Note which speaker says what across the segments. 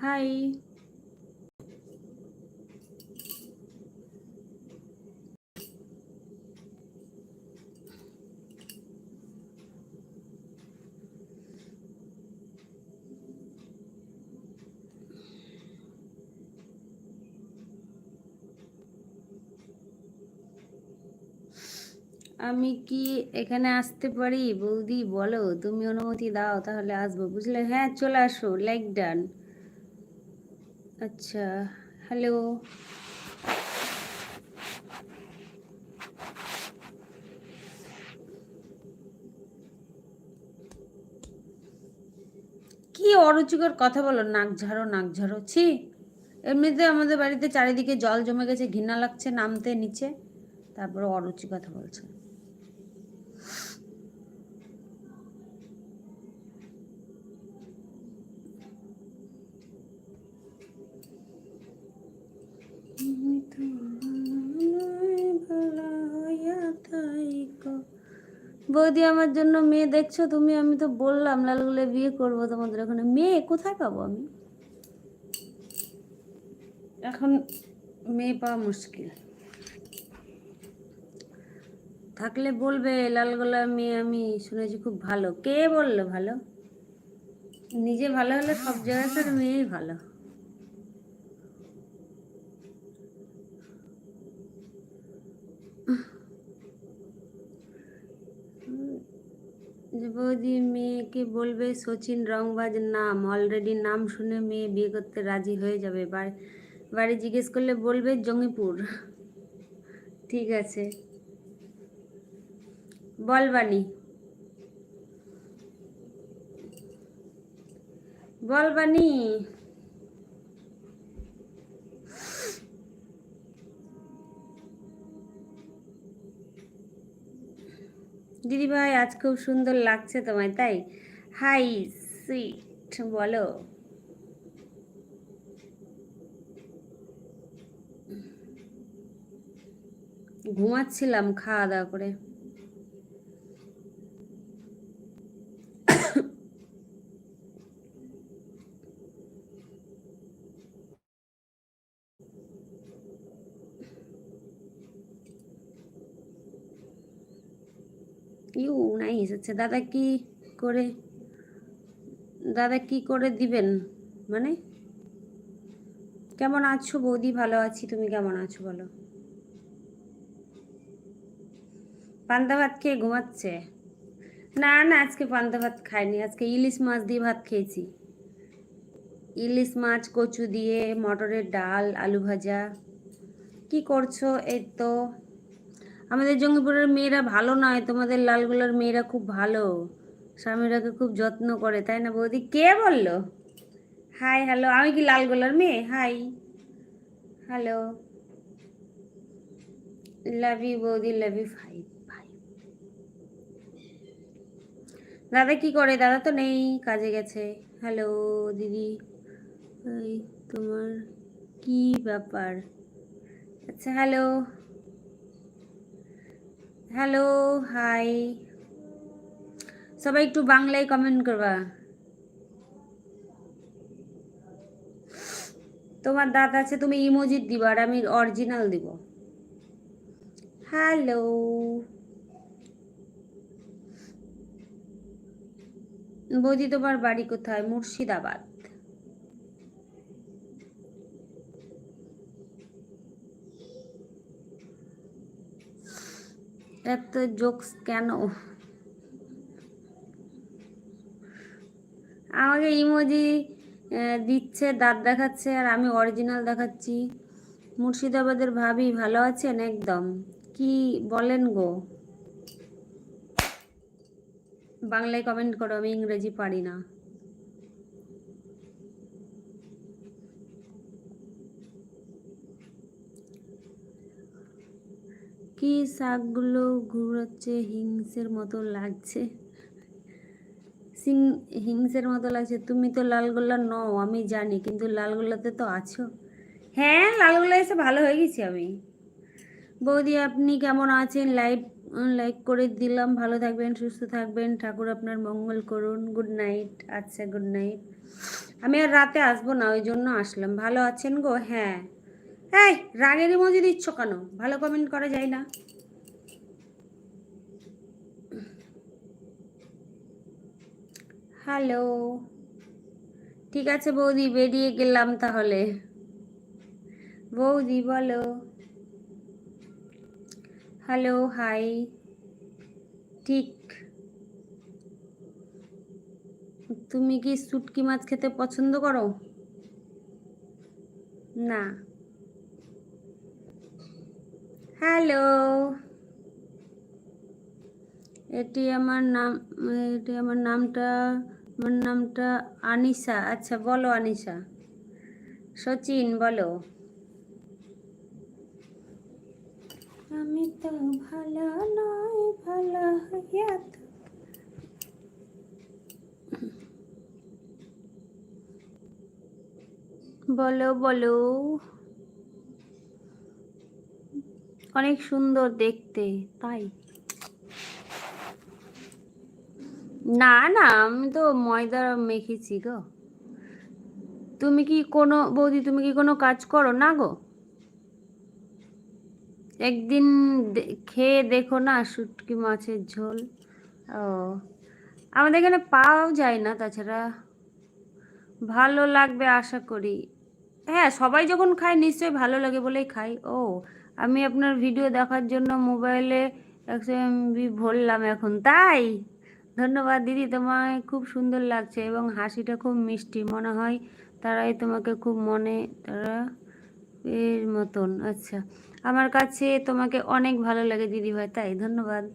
Speaker 1: High আমি কি এখানে আসতে পারি? বৌদি, বলো, তুমি অনুমতি দাও, তাহলে আসব। বুঝলে? হ্যাঁ চলে আসো লাইক ডান। আচ্ছা হ্যালো কি অরুচিকর কথা বলো, নাক ঝাড়ো নাক ঝাড়ো, ছি। এমনিতে আমাদের বাড়িতে চারিদিকে জল জমে গেছে, ঘৃণা লাগছে, নামতে নিচে। তারপরে অরুচি কথা বলছে। বৌদি আমার জন্য মেয়ে দেখছ তুমি আমি তো বললাম লালগুলো বিয়ে করব তোমাদের ওখানে। মেয়ে কোথায় পাবো আমি? এখন মেয়ে পাওয়া মুশকিল। থাকলে বলবে লালগোলা মেয়ে আমি শুনেছি খুব ভালো। কে বলল ভালো? নিজে ভালো হলে সব জায়গায় মেয়েই ভালো। বৌদি মেয়েকে বলবে, সচিন রংবাজ, নাম। অলরেডি নাম শুনে মেয়ে বিয়ে করতে রাজি হয়ে যাবে। বাড়ি জিজ্ঞেস করলে বলবে, জঙ্গিপুর। ঠিক আছে। বল বানি বল বানি দিদি ভাই আজ খুব সুন্দর লাগছে তোমায়, তাই? হাই, সুইট, বলো। ঘুমাচ্ছিলাম খাওয়া দাওয়া করে। ইউ নাইস আচ্ছা দাদা কি করে, দাদা কি করে দিবেন? মানে? কেমন আছো বৌদি? ভালো আছি, তুমি কেমন আছো বলো? পান্তা ভাত খেয়ে ঘুমাচ্ছে? না না, আজকে পান্তা ভাত খাইনি, আজকে ইলিশ মাছ দিয়ে ভাত খেয়েছি। ইলিশ মাছ, কচু দিয়ে, মটরের ডাল, আলু ভাজা। কি করছ? এই তো আমাদের জঙ্গিপুরের মেয়েরা ভালো নয়, তোমাদের লালগোলার মেয়েরা খুব ভালো। স্বামীরাকে খুব যত্ন করে, তাই না বৌদি? কে বলল? হাই হ্যালো আমি কি লালগোলার মেয়ে? হাই হ্যালো লাভ ইউ বৌদি লাভ ইউ ফাইভ দাদা কি করে? দাদা তো নেই, কাজে গেছে। হ্যালো দিদি। তোমার কি ব্যাপার? আচ্ছা হ্যালো হ্যালো হাই সবাই একটু বাংলায় কমেন্ট করবা। তোমার দাঁত আছে, তুমি ইমোজিট দিবা আর আমি অরিজিনাল দিব। হ্যালো বৌদি, তোমার বাড়ি কোথায়? মুর্শিদাবাদ। এত জোকস কেন? আমাকে ইমোজি দিচ্ছে, দাঁত দেখাচ্ছে, আর আমি অরিজিনাল দেখাচ্ছি। মুর্শিদাবাদের ভাবি ভালো আছেন? একদম। কি বলেন গো? বাংলায় কমেন্ট করো, আমি ইংরেজি পারি না। কি শাকগুলো ঘুরাচ্ছে হিংসের মতো লাগছে। সিং হিংসের মতো লাগছে। তুমি তো লালগোল্লা নও, আমি জানি, কিন্তু লালগোল্লাতে তো আছো। হ্যাঁ লালগোল্লা এসে ভালো হয়ে গেছি আমি। বৌদি, আপনি কেমন আছেন? লাইভ, লাইক করে দিলাম। ভালো থাকবেন, সুস্থ থাকবেন। ঠাকুর আপনার মঙ্গল করুন। Good night. আচ্ছা গুড নাইট। আমি আর রাতে আসব না, ওই জন্য আসলাম। ভালো আছেন গো? হ্যাঁ। এই, রাগের মধ্যে দিচ্ছ কেন? ভালো কমেন্ট করা যায় না। হ্যালো ঠিক আছে বৌদি, বেরিয়ে গেলাম তাহলে। বৌদি, বলো। হ্যালো হাই ঠিক। তুমি কি শুটকি মাছ খেতে পছন্দ করো? না। হ্যালো এটি আমার নাম এটি আমার নামটা আমার নামটা আনিশা। আচ্ছা বলো আনিশা। সচিন বলো। আমি তো ভালো নয় ভালো হইয়া বলো বলো। অনেক সুন্দর দেখতে, তাই? না না, আমি তো ময়দা মেখেছি গো। তুমি কি কোনো, বৌদি, তুমি কি কোনো কাজ করো না গো? একদিন খেয়ে দেখো না শুটকি মাছের ঝোল। ও, আমাদের এখানে পাওয়াও যায় না, তাছাড়া ভালো লাগবে আশা করি। হ্যাঁ সবাই যখন খায় নিশ্চয়ই ভালো লাগে বলেই খাই। ও আমি আপনার ভিডিও দেখার জন্য মোবাইলে একশো এমবি ভরলাম এখন, তাই? ধন্যবাদ দিদি, তোমায় খুব সুন্দর লাগছে এবং হাসিটা খুব মিষ্টি, মনে হয় তারাই তোমাকে খুব মনে তারা এর মতন। আচ্ছা আমার কাছে তোমাকে অনেক ভালো লাগে দিদি ভাই, তাই? ধন্যবাদ।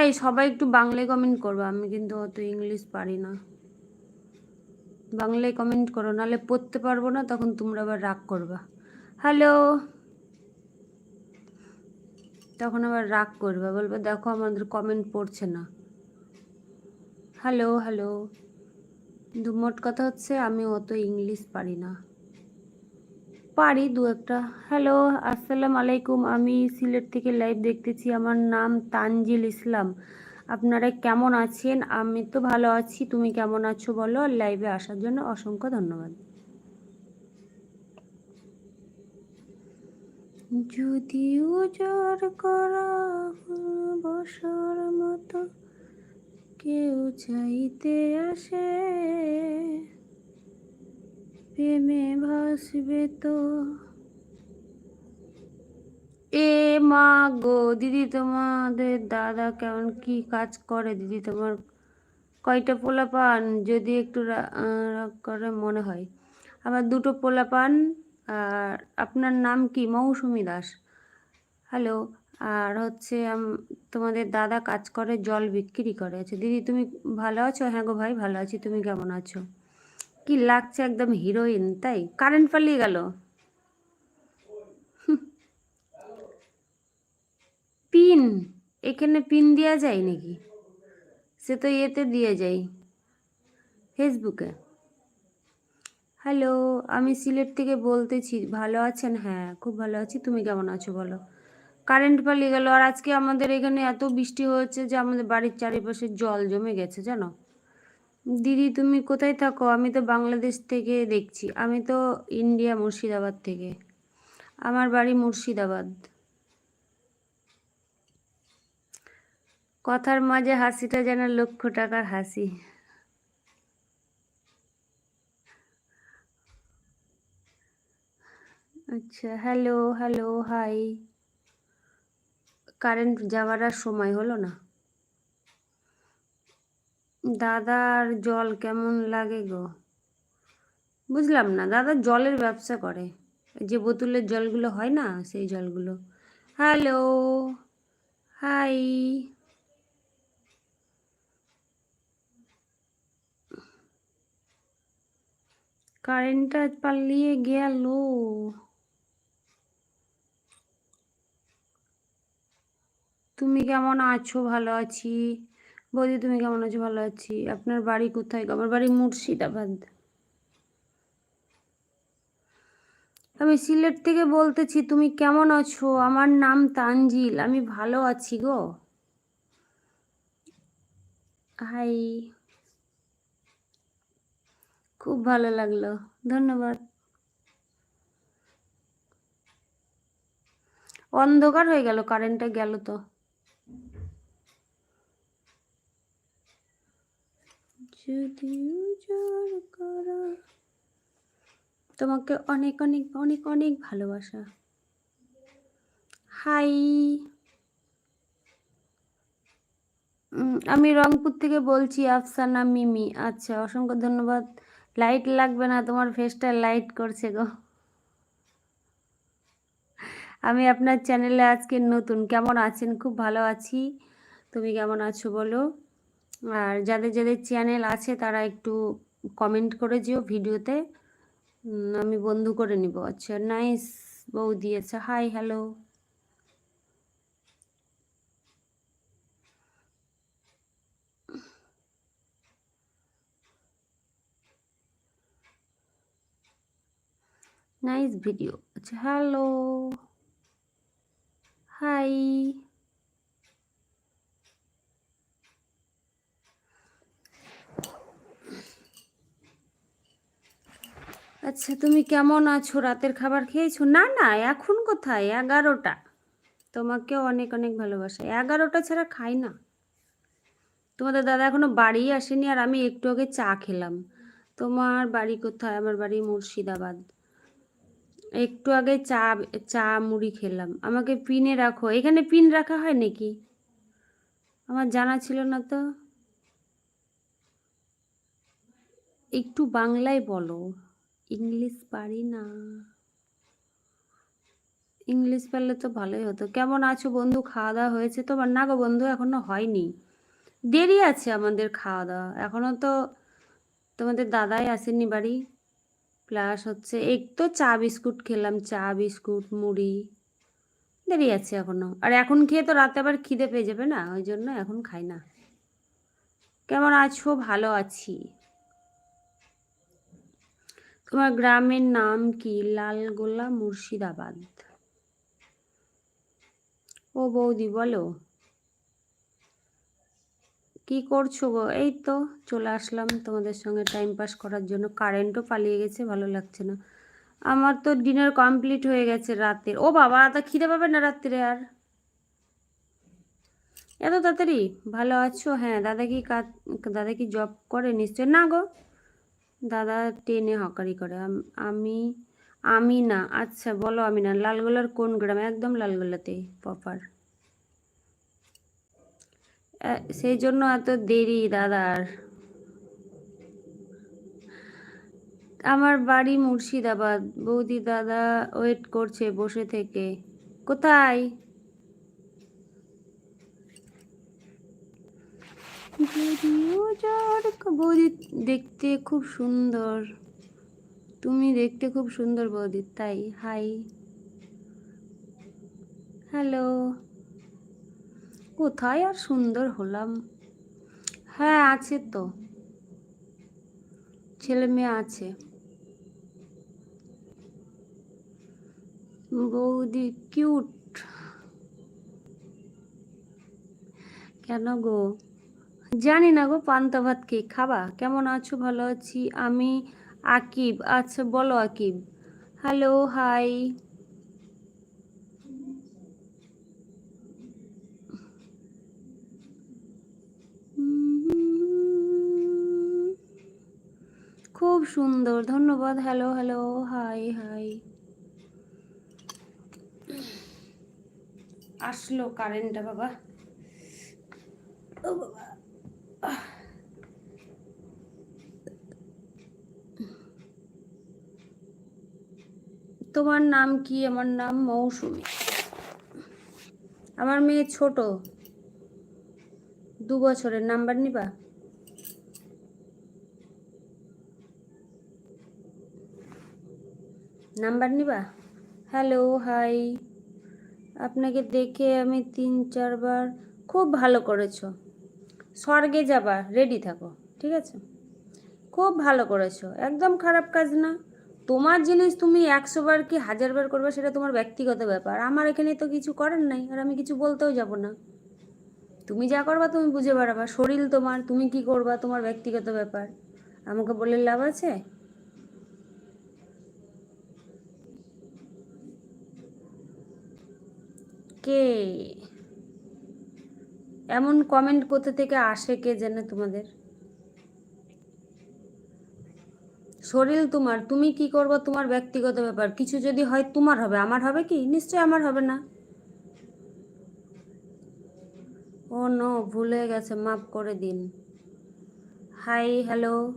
Speaker 1: এই, সবাই একটু বাংলায় কমেন্ট করব, আমি কিন্তু অত ইংলিশ পারি না। বাংলায় কমেন্ট করো, নাহলে পড়তে পারব না, তখন তোমরা আবার রাগ করবা। হ্যালো তখন আবার রাগ করবে, বলবে, দেখো, আমাদের কমেন্ট পড়ছে না। হ্যালো হ্যালো কিন্তু মোট কথা হচ্ছে, আমি অত ইংলিশ পারি না। পারি দু একটা। হ্যালো আসসালামু আলাইকুম আমি সিলেট থেকে লাইভ দেখতেছি। আমার নাম তানজিল ইসলাম। আপনারা কেমন আছেন? আমি তো ভালো আছি। তুমি কেমন আছো বলো? লাইভে আসার জন্য অসংখ্য ধন্যবাদ। যদিও জ্বর করা বসর মতো, কেউ চাইতে আসে। প্রেমে ভাসবে তো। এ মা গো, দিদি তোমাদের দাদা কেমন কি কাজ করে? দিদি তোমার কয়টা পোলা পান যদি একটু রাগ করে মনে হয়। আবার দুটো পোলা পান আর আপনার নাম কি? মৌসুমি দাস। হ্যালো আর হচ্ছে তোমাদের দাদা কাজ করে, জল বিক্রি করে। আচ্ছা দিদি তুমি ভালো আছো? হ্যাঁ গো ভাই, ভালো আছি। তুমি কেমন আছো? কি লাগছে একদম হিরোইন তাই? কারেন্ট পালিয়ে গেল। পিন, এখানে পিন দেওয়া যায় নাকি? সে তো ইয়েতে দিয়ে যায়। ফেসবুকে হ্যালো, আমি সিলেট থেকে বলতেছি, ভালো আছেন? হ্যাঁ খুব ভালো আছি। তুমি কেমন আছো বলো? কারেন্ট পালিয়ে গেল। আর আজকে আমাদের এখানে এত বৃষ্টি হয়েছে যে আমাদের বাড়ির চারিপাশে জল জমে গেছে, জানো? দিদি, তুমি কোথায় থাকো? আমি তো বাংলাদেশ থেকে দেখছি। আমি তো ইন্ডিয়া, মুর্শিদাবাদ থেকে। আমার বাড়ি মুর্শিদাবাদ। কথার মাঝে হাসিটা যেন লক্ষ টাকার হাসি। আচ্ছা হ্যালো হ্যালো হাই কারেন্ট যাওয়ার আর সময় হলো না। দাদার জল কেমন লাগে গো? বুঝলাম না, দাদা জলের ব্যবসা করে। যে বোতলের জলগুলো হয় না, সেই জলগুলো। হ্যালো হাই কারেন্টটা পালিয়ে গেল। তুমি কেমন আছো? ভালো আছি। বৌদি, তুমি কেমন আছো? ভালো আছি। আপনার বাড়ি কোথায়? আমার বাড়ি মুর্শিদাবাদ। আমি সিলেট থেকে বলতেছি, তুমি কেমন আছো? আমার নাম তানজিল। আমি ভালো আছি গো। হাই। খুব ভালো লাগল। ধন্যবাদ। অন্ধকার হয়ে গেল কারেন্টটা গেল তো। যদি উজাড় করা। তোমাকে অনেক অনেক অনেক অনেক ভালোবাসা। হাই। আমি রংপুর থেকে বলছি, আফসানা মিমি। আচ্ছা অসংখ্য ধন্যবাদ। লাইট লাগবে না, তোমার ফেসটা লাইট করছে গো। আমি আপনার চ্যানেলে আজকে নতুন। কেমন আছেন? খুব ভালো আছি। তুমি কেমন আছো বলো? আর যাদের যাদের চ্যানেল আছে তারা একটু কমেন্ট করে যেও ভিডিওতে। আমি বন্ধু করে নিব। আচ্ছা নাইস বৌদি আচ্ছা হাই হ্যালো নাইস ভিডিও আচ্ছা হ্যালো হাই আচ্ছা তুমি কেমন আছো? রাতের খাবার খেয়েছো? না না, এখন কোথায়? এগারোটা। তোমাকেও অনেক অনেক ভালোবাসা। এগারোটা ছাড়া খাই না। তোমাদের দাদা এখনও বাড়ি আসেনি আর আমি একটু আগে চা খেলাম। তোমার বাড়ি কোথায়? আমার বাড়ি মুর্শিদাবাদ। একটু আগে চা চা মুড়ি খেলাম। আমাকে পিনে রাখো। এখানে পিন রাখা হয় নাকি? আমার জানা ছিল না তো। একটু বাংলায় বলো। ইংলিশ পারি না। ইংলিশ পারলে তো ভালোই হতো। কেমন আছো বন্ধু? খাওয়া দাওয়া হয়েছে তোমার না গো বন্ধু, এখনও হয়নি। দেরি আছে আমাদের খাওয়া দাওয়া। এখনও তো তোমাদের দাদাই আসেনি বাড়ি। প্লাস হচ্ছে। এক তো চা বিস্কুট খেলাম। চা, বিস্কুট, মুড়ি। দেরি আছে এখনও। আর এখন খেয়ে তো রাতে আবার খিদে পেয়ে যাবে না? ওই জন্য এখন খাই না। কেমন আছো? ভালো আছি। তোমার গ্রামের নাম কি? লালগোলা মুর্শিদাবাদ। ও বৌদি, বলো। কি করছ গো? এই তো চলে আসলাম তোমাদের সঙ্গে টাইম পাস করার জন্য। কারেন্টও পালিয়ে গেছে, ভালো লাগছে না। আমার তো ডিনার কমপ্লিট হয়ে গেছে রাতের। ও বাবা তা খিদে পাবে না রাত্রে আর? এত তাড়াতাড়ি? ভালো আছো? হ্যাঁ দাদা কি কাজ দাদা কি জব করে নিশ্চয় না গো। দাদা টেনে হকারি করে, আম- আমি না আচ্ছা বলো আমি না লালগোলার কোন গ্রাম? একদম লালগোলাতে প্রপার সেই জন্য এত দেরি দাদার আমার বাড়ি মুর্শিদাবাদ, বৌদি দাদা ওয়েট করছে বসে থেকে। কোথায়? যদিও যার বৌদি দেখতে খুব সুন্দর। তুমি দেখতে খুব সুন্দর বৌদি তাই। হাই হ্যালো কোথায় আর সুন্দর হলাম। হ্যাঁ আছে তো। ছেলে মেয়ে আছে। বৌদি কিউট কেন গো? জানি না গো, পান্তা ভাত কি খাবা? কেমন আছো? ভালো আছি। আমি আকিব। আচ্ছা বলো আকিব। Hello, high. খুব সুন্দর, ধন্যবাদ। Hello hello, hi hi. আসলো কারেন্টটা, বাবা। ও বাবা। তোমার নাম কি? আমার নাম মৌসুমি। আমার মেয়ে ছোট। দু বছরের। নাম্বার নিবা? নাম্বার নিবা? Hello, hi. আপনাকে দেখে আমি তিন, চারবার খুব ভালো করেছ। স্বর্গে যাবা রেডি থাকো, ঠিক আছে? খুব ভালো করেছ, একদম খারাপ কাজ না। তোমার জিনিস তুমি একশো বার কি হাজার বার করবে সেটা তোমার ব্যক্তিগত ব্যাপার। আমার এখানে তো কিছু করার নাই, আর আমি কিছু বলতেও যাব না। তুমি যা করবা তুমি বুঝে বেড়াবা, শরীর তোমার, তুমি কি করবা তোমার ব্যক্তিগত ব্যাপার। আমাকে বলে লাভ আছে? কে? এমন কমেন্ট কোথা থেকে আসে কে জানে তোমাদের? শরীর তোমার, তুমি কি করব? তোমার ব্যক্তিগত ব্যাপার। কিছু যদি হয় তোমার হবে, আমার হবে কি? নিশ্চয় আমার হবে না। ও নো ভুলে গেছে, মাফ করে দিন। হাই হ্যালো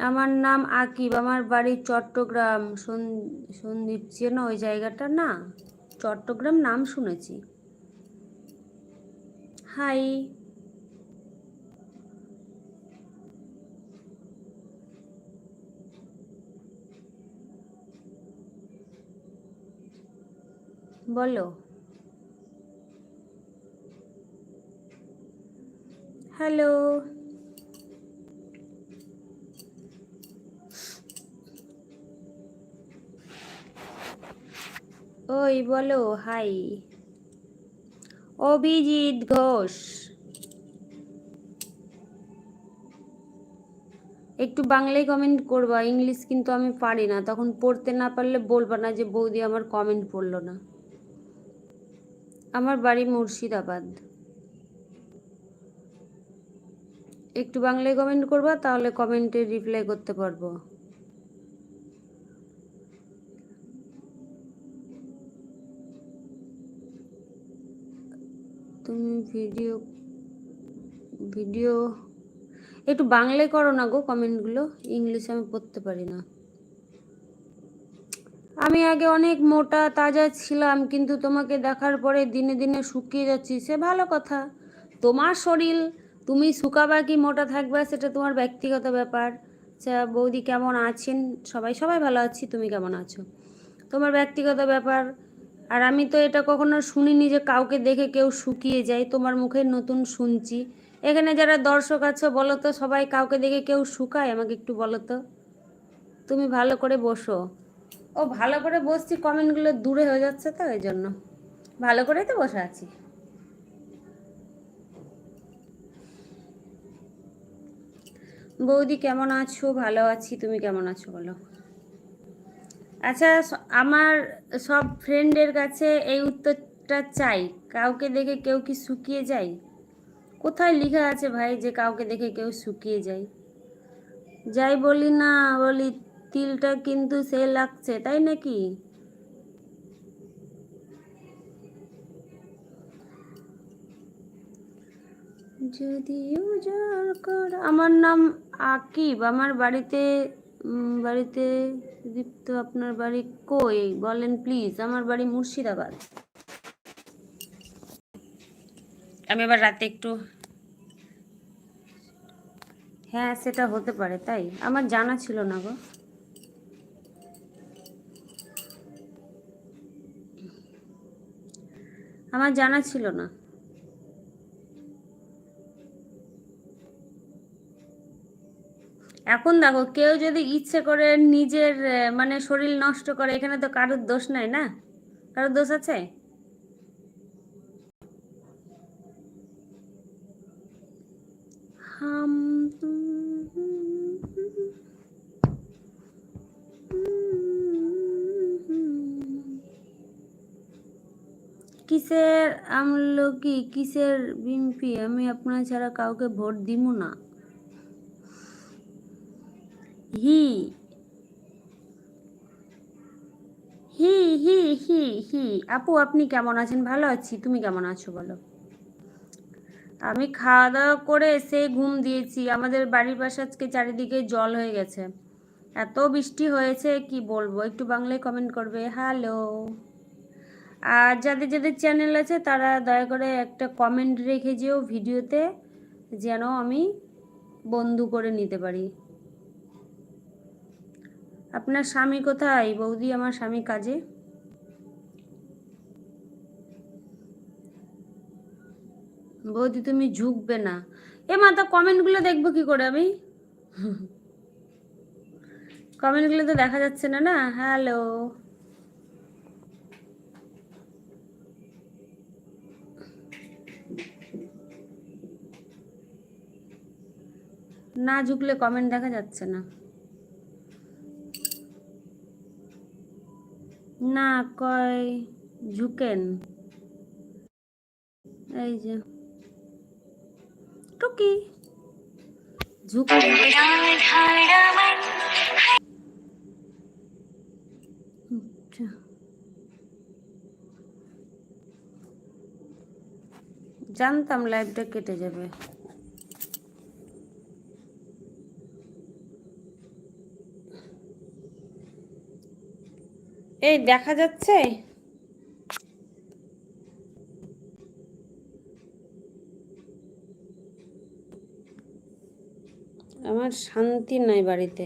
Speaker 1: আমার নাম আকিব, আমার বাড়ি চট্টগ্রাম। সন- সন্দীপ চেনো ওই জায়গাটা না? চট্টগ্রাম নাম শুনেছি। হাই। বলো। হ্যালো। ওই বলো, হাই। অভিজিৎ ঘোষ। একটু বাংলায় কমেন্ট করবা ইংলিশ কিন্তু আমি পারি না। তখন পড়তে না পারলে বলবা না যে, বৌদি আমার কমেন্ট পড়ল না। আমার বাড়ি মুর্শিদাবাদ। একটু বাংলায় কমেন্ট করবা, তাহলে কমেন্টে রিপ্লাই করতে পারব। তুমি ভিডিও ভিডিও, একটু বাংলায় করো না গো কমেন্টগুলো, ইংলিশে আমি পড়তে পারি না। আমি আগে অনেক মোটা, তাজা ছিলাম, কিন্তু তোমাকে দেখার পরে দিনে দিনে শুকিয়ে যাচ্ছি, সে ভালো কথা। তোমার শরীর, তুমি শুকাবা কি মোটা থাকবা, সেটা তোমার ব্যক্তিগত ব্যাপার। আচ্ছা বৌদি কেমন আছেন? সবাই সবাই ভালো আছি, তুমি কেমন আছো? তোমার ব্যক্তিগত ব্যাপার আর আমি তো এটা কখনো শুনিনি যে কাউকে দেখে কেউ শুকিয়ে যায়। তোমার মুখে নতুন শুনছি। এখানে যারা দর্শক আছো, বলো তো, সবাই কাউকে দেখে কেউ শুকায়? আমাকে একটু বলো তো। তুমি ভালো করে বসো। ও, ভালো করে বসছি, কমেন্টগুলো দূরে হয়ে যাচ্ছে তো এই জন্য ভালো করেই তো বসে আছি। বৌদি, কেমন আছো? ভালো আছি। তুমি কেমন আছো, বলো? আচ্ছা আমার সব ফ্রেন্ডের কাছে এই উত্তরটা চাই। কাউকে দেখে কেউ কি শুকিয়ে যায়? কোথায় লেখা আছে ভাই যে কাউকে দেখে কেউ শুকিয়ে যায়? যাই বলি না বলি, তিলটা কিন্তু সে লাগছে, তাই নাকি? যদি আমার নাম আকিব, আমার বাড়িতে বাড়িতে দীপ্ত আপনার বাড়ি কই? বলেন প্লিজ আমার বাড়ি মুর্শিদাবাদ। আমি এবার রাতে একটু হ্যাঁ সেটা হতে পারে তাই। আমার জানা ছিল না গো। আমার জানা ছিল না। এখন দেখো, কেউ যদি ইচ্ছে করে নিজের মানে শরীর নষ্ট করে, এখানে তো কারোর দোষ নাই না? কারোর দোষ আছে? হাম কিসের আমলকি, কিসের বিম্পি? আমি আপনার ছাড়া কাউকে ভোট দিমু না। হি। হি হি হি হি। আপু, আপনি কেমন আছেন? ভালো আছি। তুমি কেমন আছো বলো? আমি খাওয়া দাওয়া করে এসে ঘুম দিয়েছি। আমাদের বাড়ির পাশে আজকে চারিদিকে জল হয়ে গেছে। এত বৃষ্টি হয়েছে, কি বলব? একটু বাংলায় কমেন্ট করবে। হ্যালো আর যাদের যাদের চ্যানেল আছে, তারা দয়া করে একটা কমেন্ট রেখে যেও ভিডিওতে, যেন আমি বন্ধু করে নিতে পারি। আপনার স্বামী কোথায়? বৌদি, আমার স্বামী কাজে? বৌদি, তুমি ঝুঁকবে না। এ মা, তো কমেন্টগুলো দেখব কি করে আমি? কমেন্টগুলো তো দেখা যাচ্ছে না না? হ্যালো। না ঝুঁকলে কমেন্ট দেখা যাচ্ছে না। না কয় ঝুঁকেন। এই যে। টুকি। ঝুঁকে আচ্ছা। জানতাম লাইভটা কেটে যাবে। এই দেখা যাচ্ছে? আমার শান্তি নাই বাড়িতে।